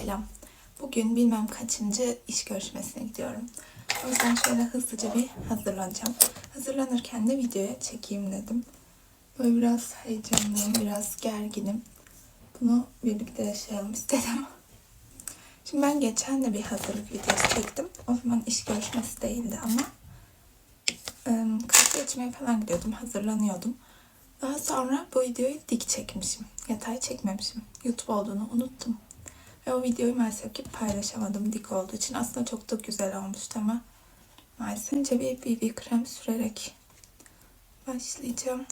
Selam. Bugün bilmem kaçıncı iş görüşmesine gidiyorum. O yüzden şöyle hızlıca bir hazırlanacağım. Hazırlanırken de videoya çekeyim dedim. Böyle biraz heyecanlıyım, biraz gerginim. Bunu birlikte yaşayalım istedim. Şimdi ben geçen de bir hazırlık videosu çektim. O zaman iş görüşmesi değildi ama ım, kahve içmeye falan gidiyordum, hazırlanıyordum. Daha sonra bu videoyu dik çekmişim. Yatay çekmemişim. YouTube olduğunu unuttum. Ve o videoyu maalesef ki paylaşamadım dik olduğu için. Aslında çok da güzel olmuştu ama maalesef. Önce bir BB krem sürerek başlayacağım.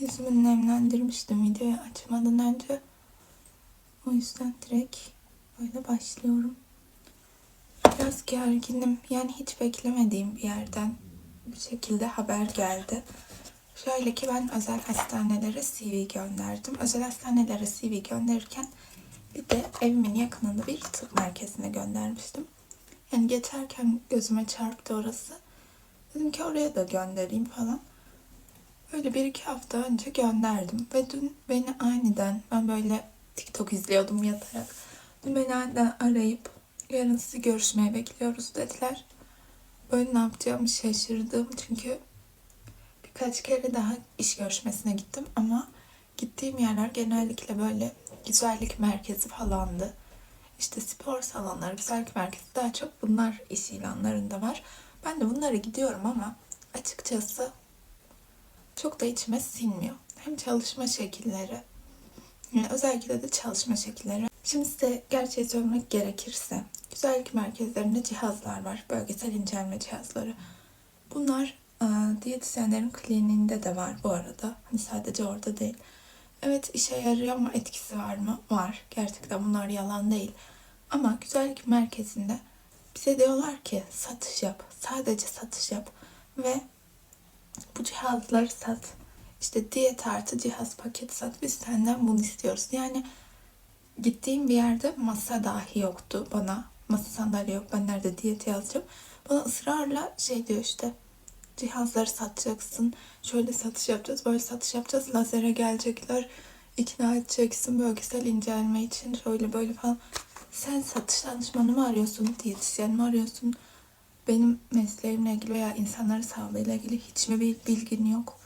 Yüzümü nemlendirmiştim videoyu açmadan önce. O yüzden direkt böyle başlıyorum. Biraz gerginim. Yani hiç beklemediğim bir yerden bir şekilde haber geldi. Şöyle ki ben özel hastanelere CV gönderdim. Özel hastanelere CV gönderirken bir de evimin yakınında bir tıp merkezine göndermiştim. Yani geçerken gözüme çarptı orası. Dedim ki oraya da göndereyim falan. Böyle bir iki hafta önce gönderdim. Ve dün beni aniden, ben böyle TikTok izliyordum yatarak. Dün beni aniden arayıp yarın sizi görüşmeye bekliyoruz dediler. Böyle ne yapacağımı şaşırdım. Çünkü birkaç kere daha iş görüşmesine gittim ama gittiğim yerler genellikle böyle güzellik merkezi falandı. İşte spor salonları, güzellik merkezi daha çok bunlar iş ilanlarında var. Ben de bunlara gidiyorum ama açıkçası çok da içime sinmiyor. Hem çalışma şekilleri, yani özellikle de çalışma şekilleri. Şimdi size gerçeği söylemek gerekirse, güzellik merkezlerinde cihazlar var, bölgesel incelme cihazları. Bunlar diyetisyenlerin kliniğinde de var bu arada. Hani sadece orada değil. Evet işe yarıyor ama etkisi var mı? Var. Gerçekten bunlar yalan değil. Ama güzellik merkezinde bize diyorlar ki satış yap. Sadece satış yap. Ve bu cihazları sat. İşte diyet artı cihaz paketi sat. Biz senden bunu istiyoruz. Yani gittiğim bir yerde masa dahi yoktu bana. Masa sandalye yok. Ben nerede diyet yazacağım. Bana ısrarla şey diyor işte cihazları satacaksın. Şöyle satış yapacağız, böyle satış yapacağız. Lazere gelecekler. ikna edeceksin bölgesel incelme için şöyle böyle falan. Sen satış danışmanı mı arıyorsun, diyetisyen mi arıyorsun? Benim mesleğimle ilgili veya insanların sağlığıyla ilgili hiç mi bir bilgin yok?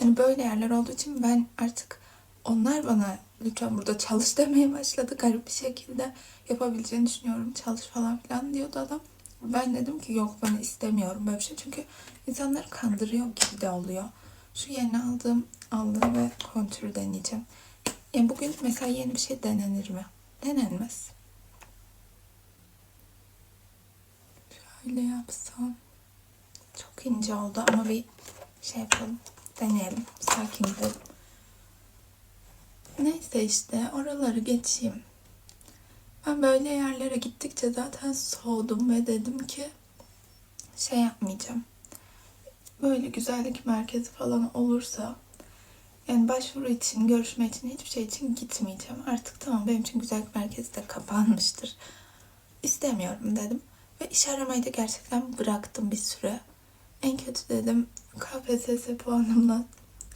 Yani böyle yerler olduğu için ben artık onlar bana lütfen burada çalış demeye başladı garip bir şekilde. Yapabileceğini düşünüyorum çalış falan filan diyordu adam. Ben dedim ki yok ben istemiyorum böyle bir şey. Çünkü insanları kandırıyor gibi de oluyor. Şu yeni aldığım aldığım ve kontür deneyeceğim. Yani bugün mesela yeni bir şey denenir mi? Denenmez. Şöyle yapsam. Çok ince oldu ama bir şey yapalım. Deneyelim. Sakin gidelim. Neyse işte oraları geçeyim. Ben böyle yerlere gittikçe zaten soğudum ve dedim ki şey yapmayacağım. Böyle güzellik merkezi falan olursa yani başvuru için, görüşme için, hiçbir şey için gitmeyeceğim. Artık tamam benim için güzellik merkezi de kapanmıştır. İstemiyorum dedim. Ve iş aramayı da gerçekten bıraktım bir süre. En kötü dedim KPSS puanımla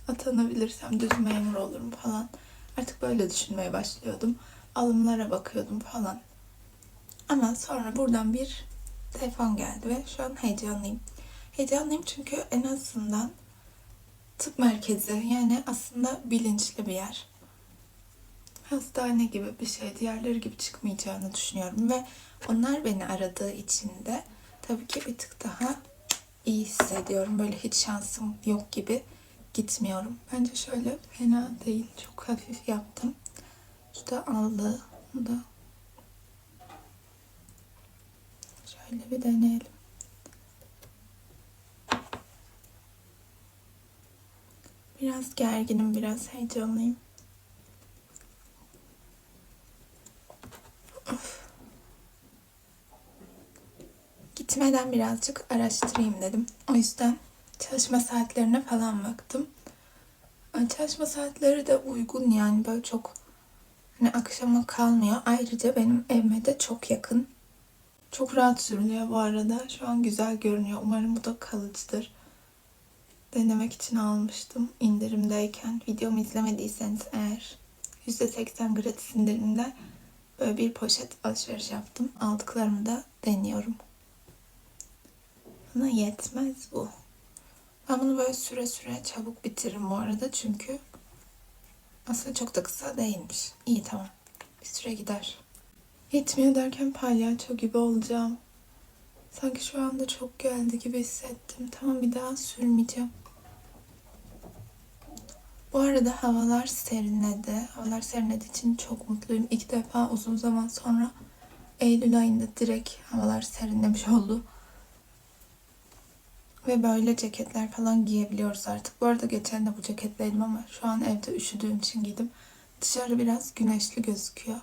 atanabilirsem düz memur olurum falan. Artık böyle düşünmeye başlıyordum. Alımlara bakıyordum falan. Ama sonra buradan bir telefon geldi ve şu an heyecanlıyım. Heyecanlıyım çünkü en azından tıp merkezi yani aslında bilinçli bir yer. Hastane gibi bir şey diğerleri gibi çıkmayacağını düşünüyorum ve onlar beni aradığı için de tabii ki bir tık daha iyi hissediyorum. Böyle hiç şansım yok gibi gitmiyorum. Bence şöyle fena değil. Çok hafif yaptım. Da aldı. Bu da şöyle bir deneyelim. Biraz gerginim, biraz heyecanlıyım. Gitmeden birazcık araştırayım dedim. O yüzden çalışma saatlerine falan baktım. Çalışma saatleri de uygun yani böyle çok hani akşama kalmıyor. Ayrıca benim evime de çok yakın. Çok rahat sürülüyor bu arada. Şu an güzel görünüyor. Umarım bu da kalıcıdır. Denemek için almıştım indirimdeyken. Videomu izlemediyseniz eğer %80 gratis indirimde Böyle bir poşet alışveriş yaptım. Aldıklarımı da deniyorum. Bana yetmez bu. Ben bunu böyle süre süre çabuk bitiririm bu arada çünkü aslında çok da kısa değilmiş. İyi tamam. Bir süre gider. Yetmiyor derken palyaço gibi olacağım. Sanki şu anda çok geldi gibi hissettim. Tamam bir daha sürmeyeceğim. Bu arada havalar serinledi. Havalar serinlediği için çok mutluyum. İlk defa uzun zaman sonra Eylül ayında direkt havalar serinlemiş oldu. Ve böyle ceketler falan giyebiliyoruz artık. Bu arada geçen de bu ceketleydim ama şu an evde üşüdüğüm için giydim. Dışarı biraz güneşli gözüküyor.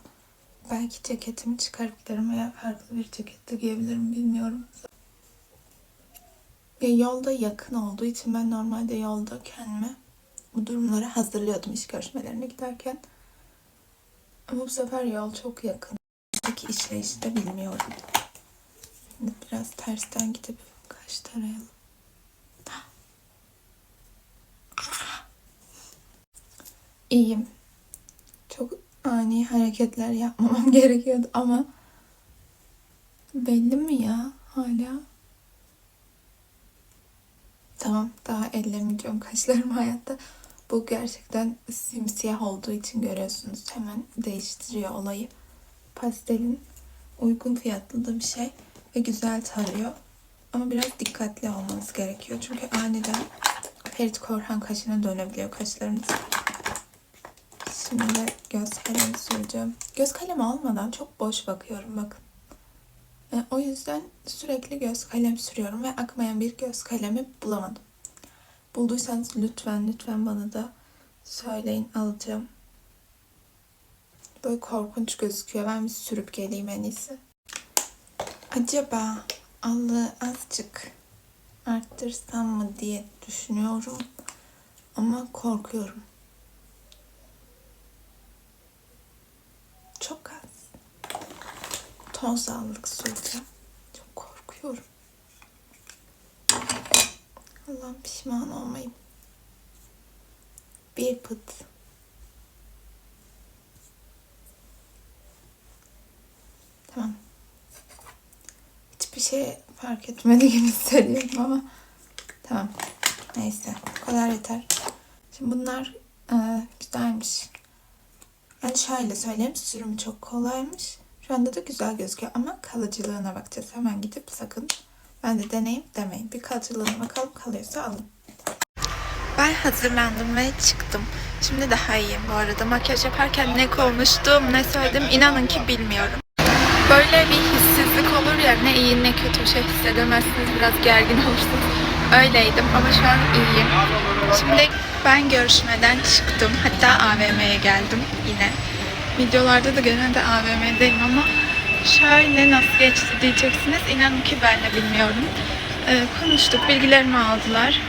Belki ceketimi çıkarıp giderim veya farklı bir ceket de giyebilirim bilmiyorum. Ve yolda yakın olduğu için ben normalde yolda kendime bu durumları hazırlıyordum iş görüşmelerine giderken. Ama bu sefer yol çok yakın. Peki işleyişi de bilmiyorum. Şimdi biraz tersten gidip kaş tarayalım. İyiyim. Çok ani hareketler yapmamam gerekiyordu ama belli mi ya hala? Tamam daha ellemeyeceğim kaşlarımı hayatta. Bu gerçekten simsiyah olduğu için görüyorsunuz. Hemen değiştiriyor olayı. Pastelin uygun fiyatlı da bir şey ve güzel tarıyor. Ama biraz dikkatli olmanız gerekiyor. Çünkü aniden Ferit Korhan kaşına dönebiliyor kaşlarınız. Şimdi göz kalemi süreceğim. Göz kalemi almadan çok boş bakıyorum bakın. E, o yüzden sürekli göz kalem sürüyorum ve akmayan bir göz kalemi bulamadım. Bulduysanız lütfen lütfen bana da söyleyin alacağım. Böyle korkunç gözüküyor. Ben bir sürüp geleyim en iyisi. Acaba allığı azıcık arttırsam mı diye düşünüyorum. Ama korkuyorum. Çok az. Toz allık süreceğim. Çok korkuyorum. Allah'ım pişman olmayayım. Bir pıt. Tamam. Hiçbir şey fark etmedi gibi hissediyorum ama tamam. Neyse. Bu kadar yeter. Şimdi bunlar e, güzelmiş. Yani şöyle söyleyeyim. Sürümü çok kolaymış. Şu anda da güzel gözüküyor ama kalıcılığına bakacağız. Hemen gidip sakın ben de deneyim demeyin. Bir kalıcılığına bakalım kalıyorsa alın. Ben hazırlandım ve çıktım. Şimdi daha iyiyim bu arada. Makyaj yaparken ne konuştum, ne söyledim inanın ki bilmiyorum. Böyle bir hissizlik olur ya ne iyi ne kötü bir şey hissedemezsiniz. Biraz gergin olursunuz. Öyleydim ama şu an iyiyim. Şimdi ben görüşmeden çıktım. Hatta AVM'ye geldim yine. Videolarda da genelde AVM'deyim ama şöyle nasıl geçti diyeceksiniz. İnanın ki ben de bilmiyorum. Ee, konuştuk, bilgilerimi aldılar.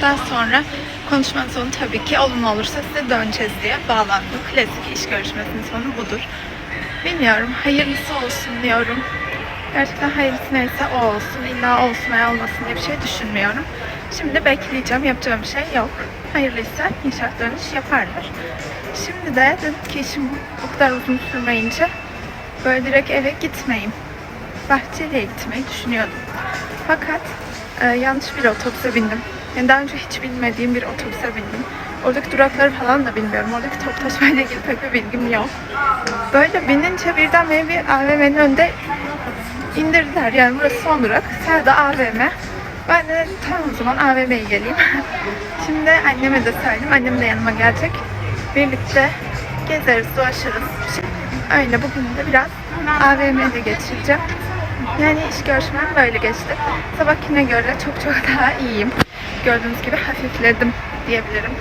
Daha sonra konuşmanın sonu tabii ki olumlu olursa size döneceğiz diye bağlandık. Klasik iş görüşmesinin sonu budur. Bilmiyorum, hayırlısı olsun diyorum. Gerçekten hayırlısı neyse o olsun. İlla olsun veya olmasın diye bir şey düşünmüyorum. Şimdi bekleyeceğim, yapacağım bir şey yok. Hayırlıysa inşaat dönüş yaparlar. Şimdi de dedim ki işim bu kadar uzun sürmeyince böyle direkt eve gitmeyeyim. Bahçeli'ye gitmeyi düşünüyordum. Fakat e, yanlış bir otobüse bindim. Yani daha önce hiç bilmediğim bir otobüse bindim. Oradaki durakları falan da bilmiyorum. Oradaki top taşımayla ilgili pek bir bilgim yok. Böyle binince birden beni bir AVM'nin önünde indirdiler. Yani burası son durak. Serda AVM. Ben de tamam o zaman AVM'ye geleyim. Şimdi anneme de söyledim. Annem de yanıma gelecek. Birlikte gezeriz, dolaşırız. Öyle bugün de biraz AVM'de geçireceğim. Yani iş görüşmem böyle geçti. Sabahkine göre çok çok daha iyiyim. Gördüğünüz gibi hafifledim diyebilirim.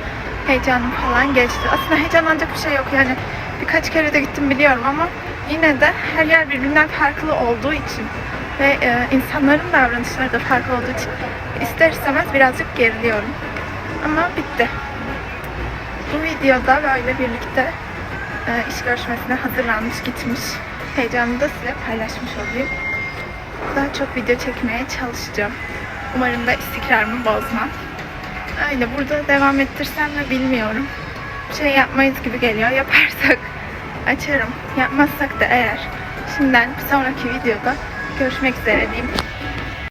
Heyecanım falan geçti. Aslında heyecanlanacak bir şey yok yani. Birkaç kere de gittim biliyorum ama yine de her yer birbirinden farklı olduğu için ve e, insanların davranışları da farklı olduğu için ister istemez birazcık geriliyorum. Ama bitti. Bu videoda böyle birlikte e, iş görüşmesine hazırlanmış gitmiş heyecanını da size paylaşmış olayım. Daha çok video çekmeye çalışacağım. Umarım da istikrarımı bozmam. Öyle burada devam ettirsem mi bilmiyorum. Bir şey yapmayız gibi geliyor. Yaparsak açarım. Yapmazsak da eğer şimdiden bir sonraki videoda görüşmek üzere diyeyim.